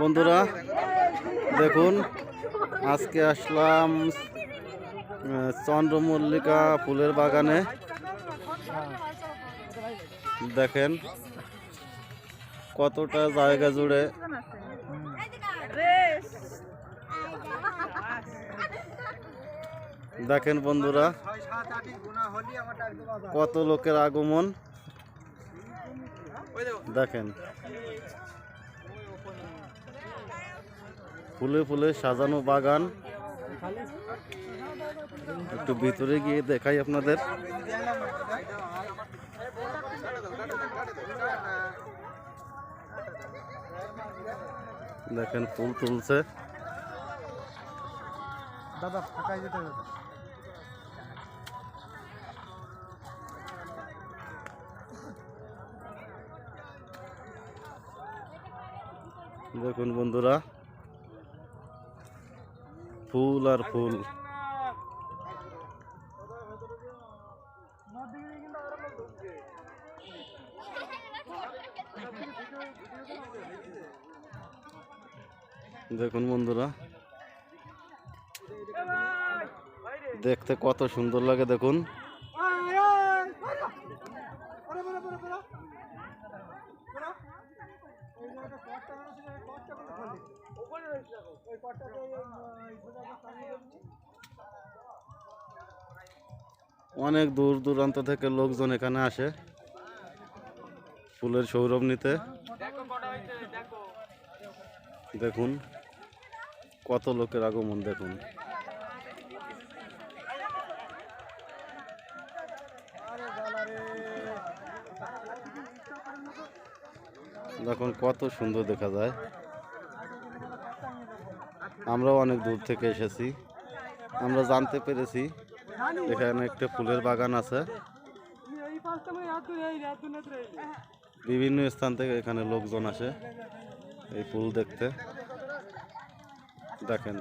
বন্ধুরা, দেখুন, আজকে আসলাম চন্দ্রমল্লিকা ফুলের বাগানে। দেখেন, কতটা জায়গা জুড়ে। দেখেন বন্ধুরা, কত লোকের আগমন। দেখেন। ফুলে ফুলে সাজানো বাগান। একটু ভিতরে গিয়ে দেখাই আপনাদের। দেখেন ফুল তুলছে। দাদা ফাঁকায় যেতে দেখুন বন্ধুরা ফুল আর ফুল। দেখুন বন্ধুরা দেখতে কত সুন্দর লাগে দেখুন। অনেক দূর দূরান্ত থেকে লোকজন এখানে আসে ফুলের সৌরভ নিতে। দেখুন, কত লোকের আগমন, দেখুন। দেখুন, কত সুন্দর দেখা যায়। আমরাও অনেক দূর থেকে এসেছি। আমরা জানতে পেরেছি, এখানে একটা ফুলের বাগান আছে। বিভিন্ন স্থান থেকে এখানে লোকজন আসে এই ফুল দেখতে। দেখেন,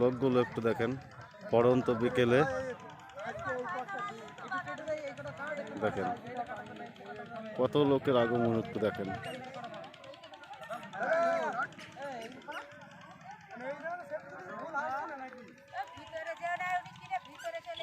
লোকগুলো একটু দেখেন, পড়ন্ত বিকেলে। দেখেন, কত লোকের আগমন একটু দেখেন ভিতরে যে না উনি কিনে ভিতরে চলে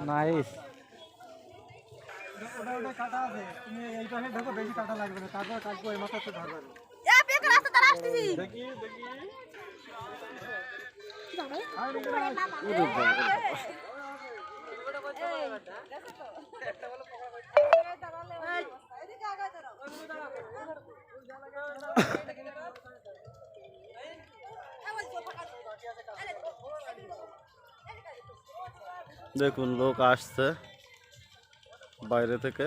নাইস ওটা ওটা কাটা আছে তুমি এই পাশে ঢোকো বেশি কাটা লাগবে না তারপর কাটবো এই মাথাতে ধরবে না এ বেক রাস্তা তার আসতেছি দেখুন, লোক আসছে বাইরে থেকে।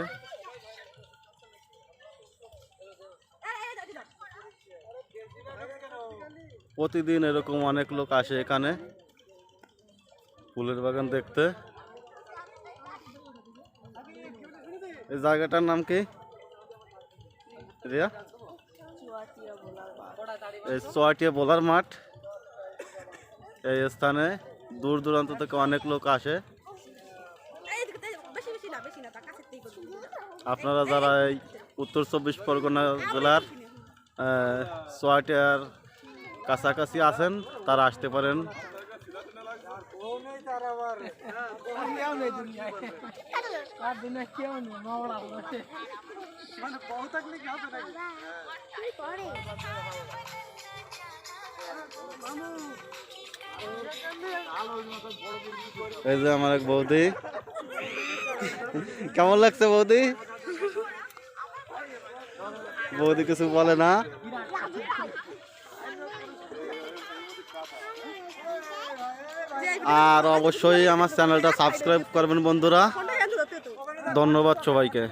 প্রতিদিন এরকম অনেক লোক আসে এখানে ফুলের বাগান দেখতে। এই জায়গাটার নাম কি? রিয়া? এই চুয়াটিয়া বোলার মাঠ। এই স্থানে দূর দূরান্ত থেকে অনেক লোক আসে। আপনারা যারা এই উত্তর চব্বিশ পরগনা জেলার আহ, চুয়াটিয়ার কাছাকাছি আছেন তারা আসতে পারেন। এই যে আমার এক বৌদি। কেমন লাগছে বৌদি? বৌদি কিছু বলে না। আর অবশ্যই আমার চ্যানেলটা সাবস্ক্রাইব করবেন বন্ধুরা। ধন্যবাদ সবাইকে।